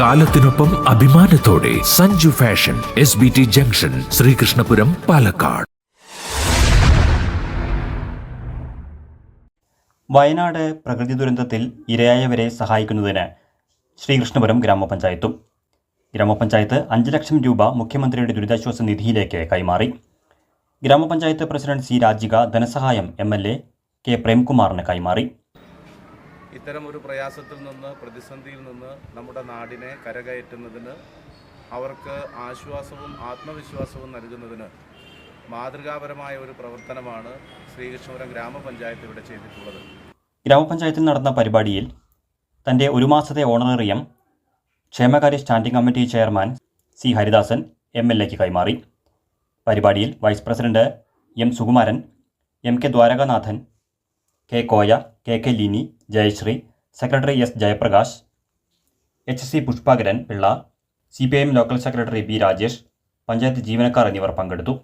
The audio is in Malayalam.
കാലത്തിനൊപ്പം അഭിമാനത്തോടെ Sanju fashion S B T junction Sreekrishnapuram Palakkad. Wayanad പ്രകൃതി ദുരന്തത്തിൽ ഇരയായവരെ സഹായിക്കുന്നതിന് ശ്രീകൃഷ്ണപുരം ഗ്രാമപഞ്ചായത്തും. ഗ്രാമപഞ്ചായത്ത് അഞ്ച് ലക്ഷം രൂപ മുഖ്യമന്ത്രിയുടെ ദുരിതാശ്വാസ നിധിയിലേക്ക് കൈമാറി. ഗ്രാമപഞ്ചായത്ത് പ്രസിഡന്റ് സി രാജിക ധനസഹായം എം എൽ എ കെ പ്രേംകുമാറിന് കൈമാറി. ഇത്തരം ഒരു പ്രയാസത്തിൽ നിന്ന് പ്രതിസന്ധിയിൽ നിന്ന് നമ്മുടെ നാടിനെ കരകയറ്റുന്നതിന് അവർക്ക് ആശ്വാസവും ആത്മവിശ്വാസവും നൽകുന്നതിന് മാതൃകാപരമായ ഒരു പ്രവർത്തനമാണ് ശ്രീകൃഷ്ണപുരം ഗ്രാമപഞ്ചായത്ത് ഇവിടെ ചെയ്തിട്ടുള്ളത്. ഗ്രാമപഞ്ചായത്തിൽ നടന്ന പരിപാടിയിൽ തന്റെ ഒരു മാസത്തെ ഓണറേറിയം ക്ഷേമകാര്യ standing committee chairman C Haridasan M L എക്ക് കൈമാറി. പരിപാടിയിൽ vice president M Sukumaran M K Dwarakanathan K Koya K K Lini Jayasree secretary S Jayaprakash H C Pushpakaran Pillai C P I M local secretary B Rajesh panchayat ജീവനക്കാർ എന്നിവർ പങ്കെടുത്തു.